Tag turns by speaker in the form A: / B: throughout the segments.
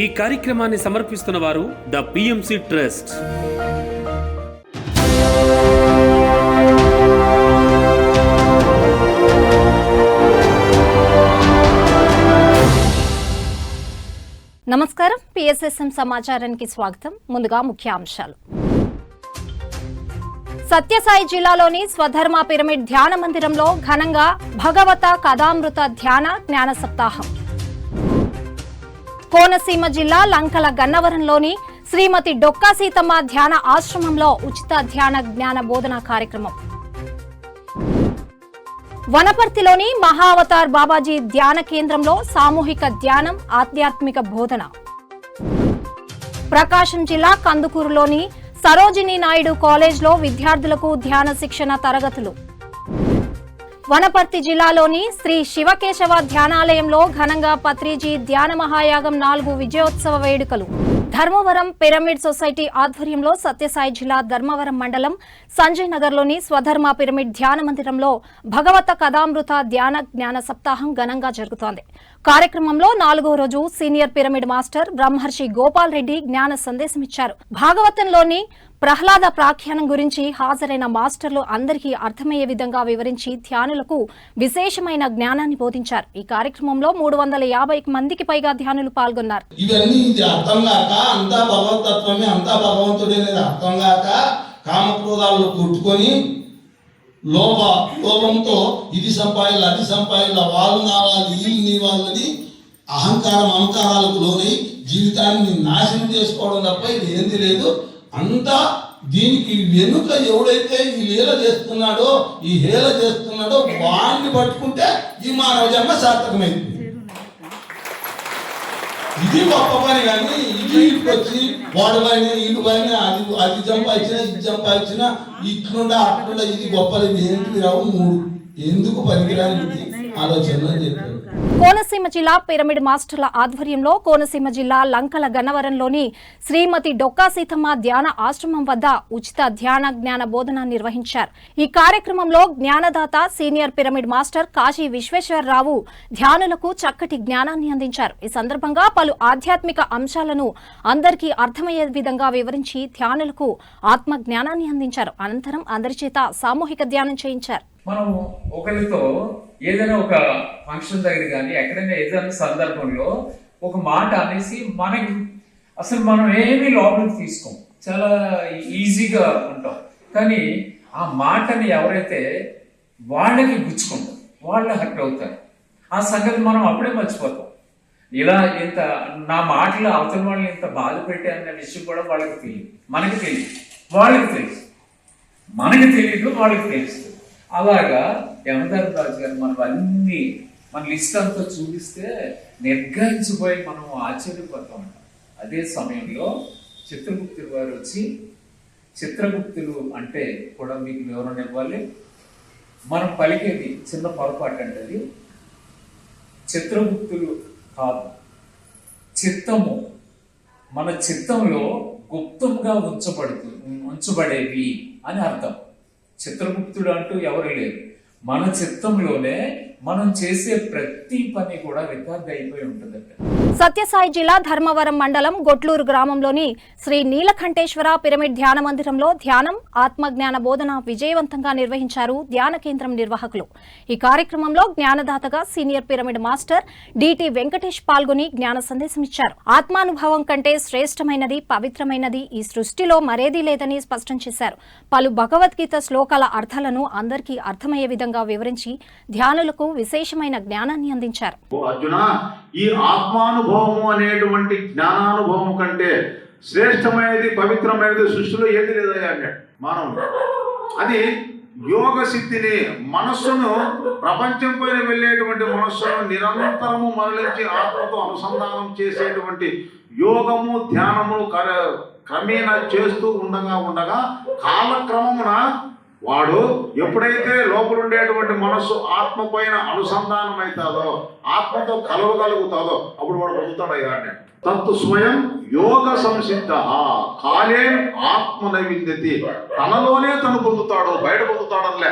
A: ఈ కార్యక్రమాన్ని సమర్పిస్తున్న వారు ద పిఎంసి ట్రస్ట్.
B: నమస్కారం. పిఎస్ఎస్ఎం సమాచారానికి స్వాగతం. ముందుగా ముఖ్యాంశాలు సత్యసాయి జిల్లాలోని స్వధర్మ పిరమిడ్ ధ్యాన మందిరంలో ఘనంగా భగవత కథామృత ధ్యాన జ్ఞాన సప్తాహం. కోనసీమ జిల్లా లంకల గన్నవరంలోని శ్రీమతి డొక్కా సీతమ్మ ధ్యాన ఆశ్రమంలో ఉచిత ధ్యాన జ్ఞాన బోధన కార్యక్రమం. వనపర్తిలోని మహావతార్ బాబాజీ ధ్యాన కేంద్రంలో సామూహిక ధ్యానం ఆధ్యాత్మిక బోధన. ప్రకాశం జిల్లా కందుకూరులోని సరోజిని నాయుడు కాలేజ్లో విద్యార్థులకు ధ్యాన శిక్షణ తరగతులు. వనపర్తి జిల్లాలోని శ్రీ శివకేశవ ధ్యానాలయంలో ఘనంగా పత్రిజీ ధ్యాన మహాయాగం నాలుగు విజయోత్సవ వేడుకలు. ధర్మవరం పిరమిడ్ సొసైటీ ఆధ్వర్యంలో సత్యసాయి జిల్లా ధర్మవరం మండలం సంజయ్ నగర్లోని స్వధర్మ పిరమిడ్ ధ్యాన మందిరంలో భగవత కథామృత ధ్యాన జ్ఞాన సప్తాహం ఘనంగా జరుగుతోంది. కార్యక్రమంలో నాలుగో రోజు సీనియర్ పిరమిడ్ మాస్టర్ బ్రహ్మర్షి గోపాల్ రెడ్డి జ్ఞాన సందేశం ఇచ్చారు. భాగవతంలోని ప్రహ్లాద ప్రాఖ్యానం గురించి హాజరైన మాస్టర్లు అందరికీ అర్థమయ్యే విధంగా వివరించి ధ్యానులకు విశేషమైన జ్ఞానాన్ని బోధించారు. ఈ కార్యక్రమంలో మూడు వందల యాభై మందికి పైగా ధ్యానులు పాల్గొన్నారు.
C: ఇవన్నీ ఇది అర్థం కాక అంతా భగవతత్వమే అంతా భగవంతుడే అర్థం కాక కామక్రోధాలను కొట్టుకొని లోభ లోభంతో ఇది సంపాదించాలి అది సంపాదించాలి వాళ్ళు నా వాళ్ళు వీళ్ళు నీ వాళ్ళని అహంకారం అహంకారాలకు లోనై జీవితాన్ని నాశనం చేసుకోవడం తప్ప ఇది ఏంది లేదు. అంతా దీనికి వెనుక ఎవడైతే ఈ లీల చేస్తున్నాడో ఈ హేళ చేస్తున్నాడో వాడిని పట్టుకుంటే ఈ మానవ జన్మ సార్థకమైంది. ఇది గొప్ప పని కానీ ఇది వచ్చి వాడు పైన ఇల్లు పైన అది అది సంపాదించిన ఇది సంపాదించిన ఇట్లుండా అట్లుండా ఇది గొప్పది ఏంటిది రావు మూడు? ఎందుకు పనికిరాని ఆలోచన అని చెప్పారు.
B: కోనసీమ జిల్లా పిరమిడ్ మాస్టర్ల ఆధ్వర్యంలో కోనసీమ జిల్లా లంకల గన్నవరంలోని శ్రీమతి డొక్కా సీతమ్మ ధ్యాన ఆశ్రమం వద్ద ఉచిత ధ్యాన జ్ఞాన బోధన నిర్వహించారు. ఈ కార్యక్రమంలో జ్ఞానదాత senior pyramid master Kashi Visweswararao ధ్యానులకు చక్కటి జ్ఞానాన్ని అందించారు. ఈ సందర్భంగా పలు ఆధ్యాత్మిక అంశాలను అందరికీ అర్థమయ్యే విధంగా వివరించి ధ్యానులకు ఆత్మ జ్ఞానాన్ని అందించారు. అనంతరం అందరి చేత సామూహిక ధ్యానం చేయించారు.
D: మనం ఒకరితో ఏదైనా ఒక ఫంక్షన్ దగ్గర కానీ ఎక్కడైనా ఏదైనా సందర్భంలో ఒక మాట అనేసి మనకి అసలు మనం ఏమీ లోపలికి తీసుకోం. చాలా ఈజీగా ఉంటాం. కానీ ఆ మాటని ఎవరైతే వాళ్ళకి గుచ్చుకుంటాం వాళ్ళు హర్ట్ అవుతారు. ఆ సంగతి మనం అప్పుడే మర్చిపోతాం. ఇలా ఇంత నా మాటలు అవతల వాళ్ళని ఇంత బాధ పెట్టారన్న విషయం కూడా వాళ్ళకి తెలియదు. మనకి తెలియదు. వాళ్ళకి తెలుసు. మనకి తెలియదు వాళ్ళకి తెలుస్తుంది. అలాగా యమధర్మ రాజు గారు మనం అన్ని మన లిస్ట్ అంతా చూపిస్తే నిర్గమించిపోయి మనం ఆశ్చర్యపోతాం. అదే సమయంలో చిత్రగుప్తులు వారు వచ్చి చిత్రగుప్తులు అంటే కూడా మీకు వివరణ ఇవ్వాలి. మనం పలికేది చిన్న పొరపాటు అంటే అది చిత్రగుప్తులు కాదు. చిత్తము మన చిత్తంలో గుప్తంగా ఉంచబడుతు ఉంచబడేవి అని అర్థం. చిత్రగుప్తుడు అంటూ ఎవరు లేరు. మన చిత్తంలోనే మనం చేసే ప్రతి పని కూడా రికార్డ్ అయిపోయి ఉంటుందంట.
B: సత్యసాయి జిల్లా ధర్మవరం మండలం గొట్లూరు గ్రామంలోని శ్రీ నీలకంఠేశ్వర పిరమిడ్ ధ్యాన మందిరంలో ధ్యానం ఆత్మజ్ఞాన బోధన విజయవంతంగా నిర్వహించారు ధ్యాన కేంద్రం నిర్వాహకులు. ఈ కార్యక్రమంలో జ్ఞానదాతగా senior pyramid master DT Venkatesh పాల్గొని జ్ఞాన సందేశం ఇచ్చారు. ఆత్మానుభవం కంటే శ్రేష్టమైనది పవిత్రమైనది ఈ సృష్టిలో మరేదీ లేదని స్పష్టం చేశారు. పలు భగవద్గీత శ్లోకాల అర్థాలను అందరికీ అర్థమయ్యే విధంగా వివరించి ధ్యానులకు విశేషమైన జ్ఞానాన్ని అందించారు.
E: జ్ఞానానుభవము అనేటువంటి జ్ఞానానుభవం కంటే శ్రేష్టమైనది పవిత్రమైనది సృష్టిలో ఏది లేదయ్యా అన్నాడు మానవుడు. అది యోగ సిద్ధిని మనస్సును ప్రపంచం పైన వెళ్ళేటువంటి మనస్సును నిరంతరము మరలించి ఆత్మతో అనుసంధానం చేసేటువంటి యోగము ధ్యానము క్రమేణా చేస్తూ ఉండగా ఉండగా కాలక్రమమున వాడు ఎప్పుడైతే లోపల ఉండేటువంటి మనస్సు ఆత్మ పైన అనుసంధానం అవుతాదో ఆత్మతో కలవగలుగుతాదో అప్పుడు వాడు పొందుతాడయ్యా అని తత్తు స్వయం యోగ సంసిద్ధ కాలేం ఆత్మ నైవిందతి తనలోనే తను పొందుతాడు బయట పొందుతాడనిలే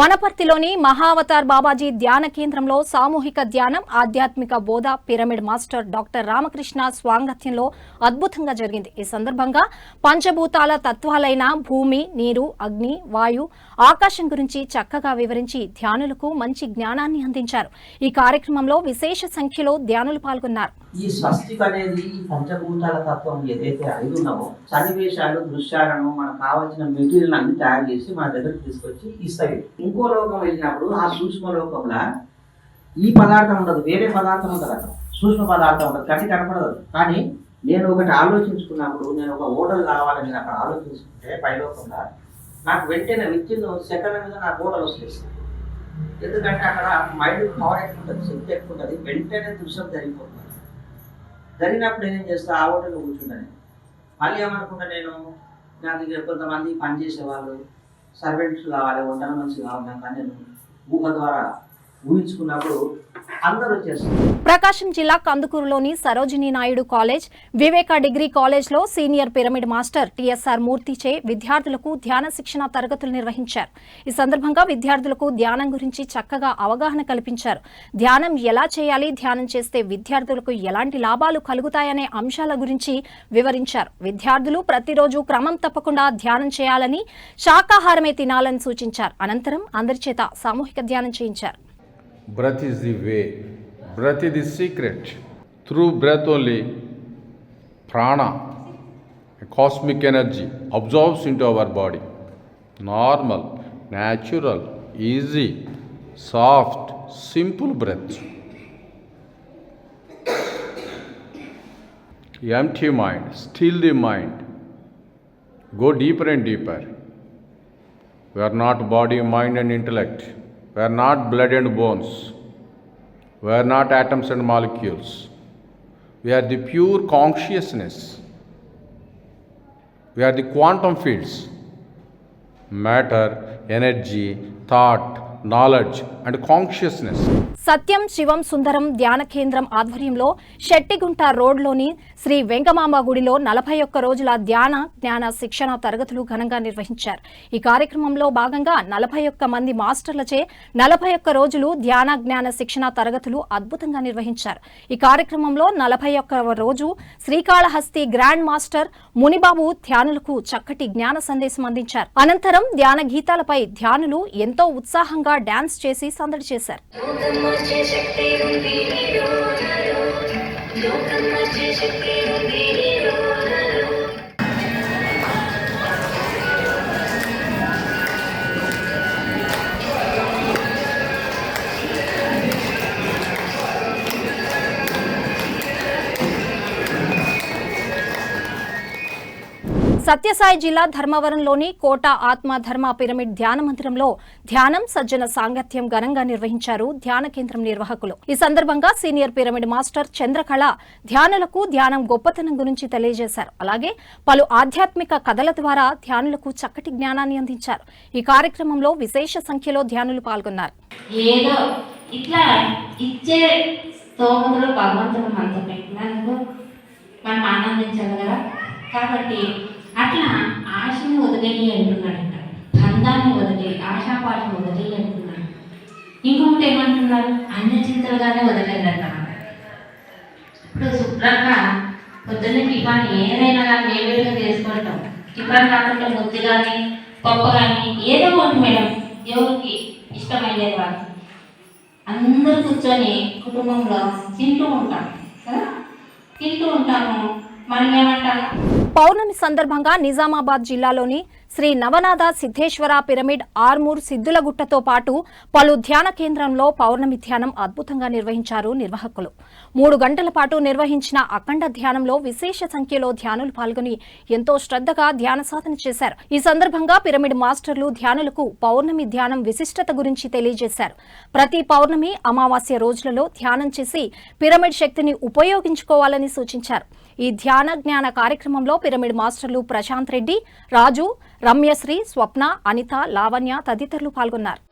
B: వనపర్తిలోని మహావతార్ బాబాజీ ధ్యాన కేంద్రంలో సామూహిక ధ్యానం ఆధ్యాత్మిక బోధ పిరమిడ్ మాస్టర్ డాక్టర్ రామకృష్ణ స్వాంగత్యంలో అద్భుతంగా జరిగింది. ఈ సందర్భంగా పంచభూతాల తత్వాలైన భూమి నీరు అగ్ని వాయు ఆకాశం గురించి చక్కగా వివరించి ధ్యానులకు మంచి జ్ఞానాన్ని అందించారు. ఈ కార్యక్రమంలో విశేష సంఖ్యలో ధ్యానులు పాల్గొన్నారు.
F: ఈ స్వస్తిక అనేది పంచభూతాల తత్వం ఏదైతే ఐదు ఉన్నావో సన్నివేశాలు దృశ్యాలను మనకు కావాల్సిన మెటీరియల్ అన్ని తయారు చేసి మన దగ్గరికి తీసుకొచ్చి ఇస్తాయి. ఇంకో లోకం వెళ్ళినప్పుడు ఆ సూక్ష్మ లోకంలో ఈ పదార్థం ఉండదు వేరే పదార్థం ఉండదు అక్కడ. సూక్ష్మ పదార్థం ఉండదు కట్టి కనపడదు. కానీ నేను ఒకటి ఆలోచించుకున్నప్పుడు నేను ఒక హోటల్ కావాలని నేను అక్కడ ఆలోచించుకుంటే పైలోకంలో నాకు వెంటనే విత్తిన్ సెకండ్ మీద నాకు ఓడలు వస్తాయి. ఎందుకంటే అక్కడ మైండ్ పవర్ ఎక్కువ ఉంటుంది శక్తి ఎక్కువ ఉంటుంది వెంటనే దృశ్యం జరిగిపోతుంది. జరిగినప్పుడు నేనేం చేస్తా? ఆ హోటల్లో కూర్చుంటాను. మళ్ళీ ఏమనుకుంటా నేను? నాకు ఇక కొంతమంది పనిచేసేవాళ్ళు సర్వెంట్స్ కావాలి వంటల మనిషి కావాలి నాకు నేను ఊహ ద్వారా ఊహించుకున్నప్పుడు
B: ప్రకాశం జిల్లా కందుకూరులోని సరోజినీ నాయుడు కాలేజ్ వివేక డిగ్రీ కాలేజ్లో సీనియర్ పిరమిడ్ మాస్టర్ టిఎస్ఆర్ మూర్తిచే విద్యార్థులకు ధ్యాన శిక్షణ తరగతులు నిర్వహించారు. ఈ సందర్భంగా విద్యార్థులకు ధ్యానం గురించి చక్కగా అవగాహన కల్పించారు. ధ్యానం ఎలా చేయాలి ధ్యానం చేస్తే విద్యార్థులకు ఎలాంటి లాభాలు కలుగుతాయనే అంశాల గురించి వివరించారు. విద్యార్థులు ప్రతిరోజు క్రమం తప్పకుండా ధ్యానం చేయాలని శాకాహారమే తినాలని సూచించారు. అనంతరం అందరి చేత సామూహిక ధ్యానం చేయించారు.
G: Breath is the way. Breath is the secret. Through breath only, prana, a cosmic energy, absorbs into our body. Normal, natural, easy, soft, simple breath. Empty mind, still the mind. Go deeper and deeper. We are not body, mind, and intellect. We are not blood and bones. We are not atoms and molecules. We are the pure consciousness. We are the quantum fields matter, energy, thought, knowledge, and consciousness.
B: సత్యం శివం సుందరం ధ్యాన కేంద్రం ఆధ్వర్యంలో షెట్టిగుంట రోడ్లోని శ్రీ వెంకమాంబ గుడిలో నలభై ఒక్క రోజుల ధ్యాన జ్ఞాన శిక్షణ తరగతులు ఘనంగా నిర్వహించారు. ఈ కార్యక్రమంలో భాగంగా నలభై ఒక్క మంది మాస్టర్లచే నలభై ఒక్క రోజులు ధ్యాన జ్ఞాన శిక్షణ తరగతులు అద్భుతంగా నిర్వహించారు. ఈ కార్యక్రమంలో నలభై ఒక్క రోజు శ్రీకాళహస్తి గ్రాండ్ మాస్టర్ మునిబాబు ధ్యానులకు చక్కటి జ్ఞాన సందేశం అందించారు. అనంతరం ధ్యాన గీతాలపై ధ్యానులు ఎంతో ఉత్సాహంగా డాన్స్ చేసి సందడి చేశారు.
H: లోకమధ్య శక్తి ఉంది లోకం లోకమధ్య శక్తి
B: సత్యసాయి జిల్లా ధర్మవరంలోని కోట ఆత్మ ధర్మ పిరమిడ్ ధ్యాన మందిరంలో ధ్యానం సజ్జన సాంగత్యం ఘనంగా నిర్వహించారు ధ్యాన కేంద్రం నిర్వాహకులు. ఈ సందర్భంగా సీనియర్ పిరమిడ్ మాస్టర్ చంద్రకళ ధ్యానులకు ధ్యానం గొప్పతనం గురించి తెలియజేశారు. అలాగే పలు ఆధ్యాత్మిక కథల ద్వారా ధ్యానులకు చక్కటి జ్ఞానాన్ని అందించారు. ఈ కార్యక్రమంలో విశేష సంఖ్యలో ధ్యానులు పాల్గొన్నారు.
I: ఏదో ఇట్లా ఇచ్చే భగవంతుడు మనతో పెట్టినందుకు మనం ఆనందించాలి కదా. కాబట్టి అట్లా ఆశని వదిలేయి అంటున్నాడట బంధాన్ని వదిలే ఆశాపాఠం వదిలేయి అంటున్నాడు. ఇంకొకటి ఏమంటున్నారు అన్ని చింతలుగానే వదిలేదంట ఇప్పుడు శుభ్రంగా పొద్దున్న టిఫాన్ ఏదైనా కానీ వేడిగా చేసుకుంటాం టిఫాన్ కాకుండా ముద్దు కానీ పప్పు కానీ ఏదో ఒకటి మేడం ఎవరికి ఇష్టమయ్యేది వాళ్ళు అందరూ కూర్చొని కుటుంబంలో తింటూ ఉంటాం కదా? తింటూ ఉంటాము. మనం ఏమంటాము?
B: పౌర్ణమి సందర్భంగా నిజామాబాద్ జిల్లాలోని శ్రీ నవనాథ సిద్ధేశ్వర పిరమిడ్ ఆర్మూర్ సిద్ధులగుట్టతో పాటు పలు ధ్యాన కేంద్రంలో పౌర్ణమి ధ్యానం అద్భుతంగా నిర్వహించారు నిర్వాహకులు. మూడు గంటల పాటు నిర్వహించిన అఖండ ధ్యానంలో విశేష సంఖ్యలో ధ్యానులు పాల్గొని ఎంతో శ్రద్ధగా ధ్యాన సాధన చేశారు. ఈ సందర్భంగా పిరమిడ్ మాస్టర్లు ధ్యానులకు పౌర్ణమి ధ్యానం విశిష్టత గురించి తెలియజేశారు. ప్రతి పౌర్ణమి అమావాస్య రోజులలో ధ్యానం చేసి పిరమిడ్ శక్తిని ఉపయోగించుకోవాలని సూచించారు. ఈ ధ్యాన జ్ఞాన కార్యక్రమంలో పిరమిడ్ మాస్టర్లు ప్రశాంత్ రెడ్డి రాజు రమ్యశ్రీ స్వప్న అనిత లావణ్య తదితరులు పాల్గొన్నారు.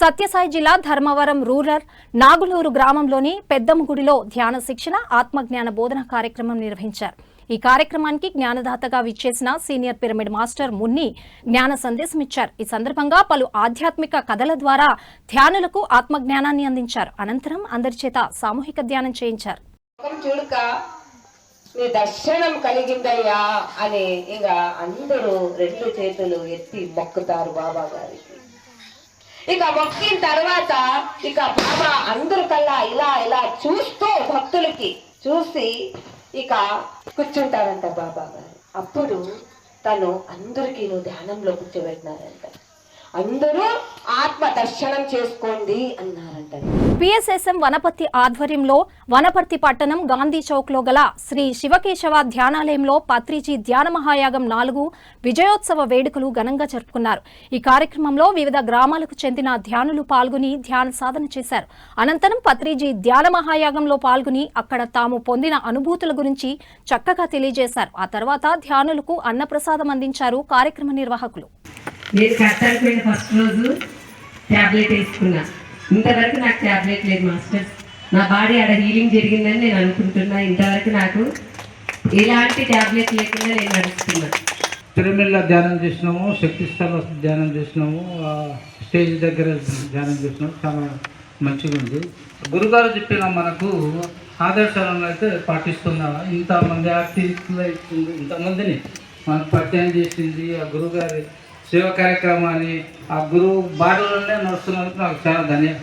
B: సత్యసాయి జిల్లా ధర్మవరం రూరల్ నాగులూరు గ్రామంలోని పెద్దమ్మగుడిలో ధ్యాన శిక్షణ ఆత్మజ్ఞాన బోధన కార్యక్రమం నిర్వహించారు. ఈ కార్యక్రమానికి జ్ఞానదాతగా విచ్చేసిన సీనియర్ పిరమిడ్ మాస్టర్ మున్ని జ్ఞాన సందేశం ఇచ్చారు. ఈ సందర్భంగా పలు ఆధ్యాత్మిక కథల ద్వారా ధ్యానులకు ఆత్మజ్ఞానాన్ని అందించారు. అనంతరం అందరి చేత సామూహిక ధ్యానం చేయించారు.
J: నీ దర్శనం కలిగిందయ్యా అని ఇక అందరూ రెండు చేతులు ఎత్తి మొక్కుతారు బాబా గారికి ఇక మొక్కిన తర్వాత ఇక బాబా అందరు కల్లా ఇలా ఇలా చూస్తూ భక్తులకి చూసి ఇక కూర్చుంటారంట బాబా గారు. అప్పుడు తను అందరికీ నువ్వు ధ్యానంలో కూర్చోబెట్టినారంట. అందరూ ఆత్మ దర్శనం చేసుకోండి అన్నారంట.
B: పిఎస్ఎస్ఎం వనపర్తి ఆధ్వర్యంలో వనపర్తి పట్టణం గాంధీ చౌక్లో గల శ్రీ శివకేశవ ధ్యానాలయంలో పత్రిజీ ధ్యాన మహాయాగం నాలుగు విజయోత్సవ వేడుకలు ఘనంగా జరుపుకున్నారు. ఈ కార్యక్రమంలో వివిధ గ్రామాలకు చెందిన ధ్యానులు పాల్గొని ధ్యాన సాధన చేశారు. అనంతరం పత్రిజీ ధ్యాన మహాయాగంలో పాల్గొని అక్కడ తాము పొందిన అనుభూతుల గురించి చక్కగా తెలియజేశారు. ఆ తర్వాత ధ్యానులకు అన్నప్రసాదం అందించారు కార్యక్రమ నిర్వాహకులు.
J: నేను ఫస్ట్ రోజు ట్యాబ్లెట్ వేసుకున్నా. ఇంతవరకు నాకు ట్యాబ్లెట్ లేదు మాస్టర్ నా బాడీ ఆడ హీలింగ్ జరిగిందని నేను అనుకుంటున్నా. ఇంతవరకు నాకు ఎలాంటి ట్యాబ్లెట్ లేకుండా నేను నడుస్తున్నా.
K: తిరుమల ధ్యానం చేసినాము శక్తి స్థల ధ్యానం చేసినాము స్టేజ్ దగ్గర ధ్యానం చేసినాము. చాలా మంచిగా ఉంది. గురుగారు చెప్పిన మనకు ఆదర్శాలను అయితే పాటిస్తున్నా. ఇంతమంది ఆర్టిస్టులు ఇంతమందిని మనకు పరిచయం చేసింది ఆ గురుగారి. సేవ కార్యక్రమాన్ని ఆ గురువు బాటలోనే నడుస్తున్నందుకు నాకు చాలా ధన్య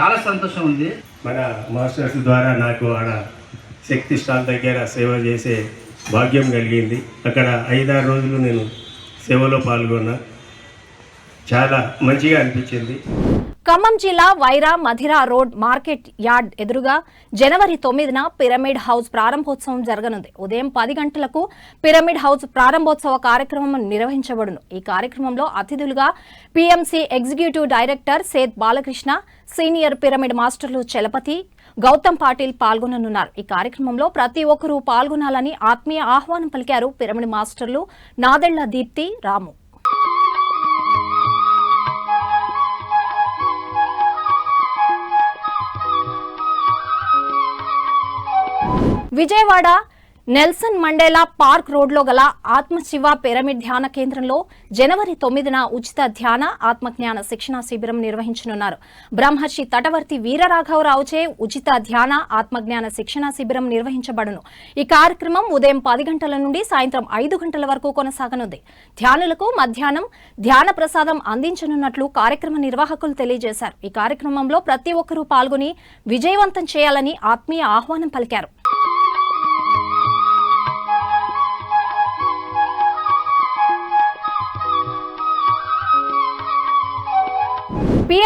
K: చాలా సంతోషం ఉంది.
L: మన మాస్టర్స్ ద్వారా నాకు ఆడ శక్తి స్టాల్ దగ్గర సేవ చేసే భాగ్యం కలిగింది. అక్కడ ఐదారు రోజులు నేను సేవలో పాల్గొన్నా. చాలా మంచిగా అనిపించింది.
B: ఖమ్మం జిల్లా Wyra Madhira road market yard ఎదురుగా జనవరి తొమ్మిదిన పిరమిడ్ హౌస్ ప్రారంభోత్సవం జరగనుంది. ఉదయం పది గంటలకు పిరమిడ్ హౌస్ ప్రారంభోత్సవ కార్యక్రమం నిర్వహించబడును. ఈ కార్యక్రమంలో అతిథులుగా PMC executive director Seth Balakrishna senior pyramid మాస్టర్లు చలపతి గౌతమ్ పాటిల్ పాల్గొననున్నారు. ఈ కార్యక్రమంలో ప్రతి ఒక్కరూ పాల్గొనాలని ఆత్మీయ ఆహ్వానం పలికారు పిరమిడ్ మాస్టర్లు Nadella Deepti Ramu. Vijayawada Nelson Mandela park రోడ్లో గల ఆత్మశివ పిరమిడ్ ధ్యాన కేంద్రంలో జనవరి తొమ్మిదిన ఉచిత ధ్యాన ఆత్మజ్ఞాన శిక్షణ శిబిరం నిర్వహించనున్నారు. బ్రహ్మర్షి తటవర్తి వీరరాఘవరావుచే ఉచిత ధ్యాన ఆత్మజ్ఞాన శిక్షణ శిబిరం నిర్వహించబడును. ఈ కార్యక్రమం ఉదయం పది గంటల నుండి సాయంత్రం ఐదు గంటల వరకు కొనసాగనుంది. ధ్యానులకు మధ్యాహ్నం ధ్యాన ప్రసాదం అందించనున్నట్లు కార్యక్రమ నిర్వాహకులు తెలియజేశారు. ఈ కార్యక్రమంలో ప్రతి ఒక్కరూ పాల్గొని విజయవంతం చేయాలని ఆత్మీయ ఆహ్వానం పలికారు.